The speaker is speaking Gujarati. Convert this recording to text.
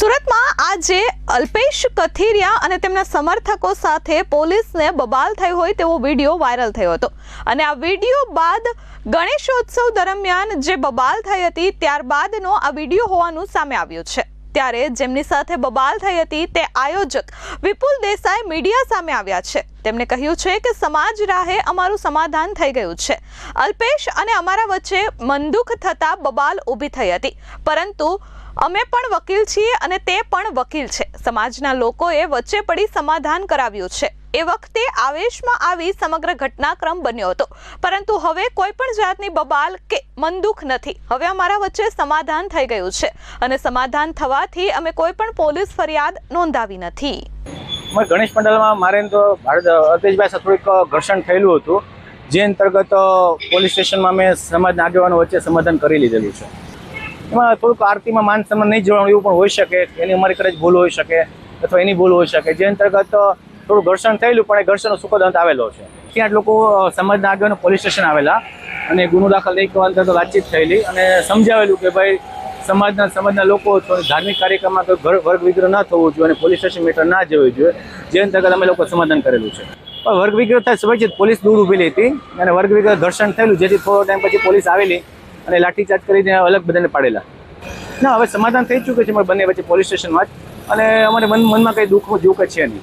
સુરતમાં આજે અલ્પેશ કથિરિયા અને તેમના સમર્થકો સાથે પોલીસને બબાલ થઈ હોય તેવો વીડિયો વાયરલ થયો હતો. અને આ વીડિયો બાદ ગણેશોત્સવ દરમિયાન જે બબાલ થઈ હતી, ત્યારબાદનો આ વીડિયો હોવાનું સામે આવ્યું છે. ત્યારે જેમની સાથે બબાલ થઈ હતી તે આયોજક વિપુલ દેસાઈ મીડિયા સામે આવ્યા છે. તેમણે કહ્યું છે કે સમાજ રાહે અમારું સમાધાન થઈ ગયું છે. અલ્પેશ અને અમારા વચ્ચે મનદુખ થતા બબાલ ઊભી થઈ હતી. પરંતુ અમે પણ વકીલ છીએ અને તે પણ વકીલ છે. સમાજના લોકોએ વચ્ચે પડી સમાધાન કરાવ્યું છે. એ વખતે આવેશમાં આવી સમગ્ર ઘટનાક્રમ બન્યો હતો. પરંતુ હવે કોઈ પણ જાતની બબાલ કે મનદુખ નથી. હવે અમારા વચ્ચે સમાધાન થઈ ગયું છે અને સમાધાન થવાથી અમે કોઈ પણ પોલીસ ફરિયાદ નોંધાવી નથી. ગણેશ મંડળમાં મારે તો ભારત, અલ્પેશભાઈ સાથે થોડીક ઘર્ષણ થયેલું હતું. જે અંતર્ગત પોલીસ સ્ટેશનમાં મેં સમાજના આગેવાનો વચ્ચે સમાધાન કરી લીધેલું છે. એમાં થોડુંક આરતીમાં માન સન્માન નહીં જોવાનું એવું પણ હોઈ શકે. એની અમારી કદાચ ભૂલ હોઈ શકે અથવા એની ભૂલ હોઈ શકે. જે અંતર્ગત થોડું ઘર્ષણ થયેલું, પણ એ ઘર્ષણનો સુખદ અંત આવેલો છે. ત્યાં લોકો સમાજના આગેવાનો પોલીસ સ્ટેશન આવેલા અને ગુનો દાખલ એક અંતર્ગત વાતચીત થયેલી અને સમજાવેલું કે ભાઈ, સમાજના સમાજના લોકો છો ધાર્મિક કાર્યક્રમમાં તો વર્ગ વિગ્રહ ન થવું જોઈએ અને પોલીસ સ્ટેશન મેટર ના જવું જોઈએ. જે અંતર્ગત અમે લોકો સમાધાન કરેલું છે. પણ વર્ગ વિગ્રહ થાય સમય પોલીસ દૂર ઊભેલી હતી અને વર્ગ વિગ્રહ ઘર્ષણ થયેલું, જેથી થોડો ટાઈમ પછી પોલીસ આવેલી અને લાઠીચાર્જ કરીને અલગ બધાને પાડેલા. ના, હવે સમાધાન થઈ ચૂક્યું છે અમારે બંને વચ્ચે પોલીસ સ્ટેશનમાં જ. અને અમારે મન, મનમાં કંઈ દુઃખ, જેવું કંઈ છે નહીં.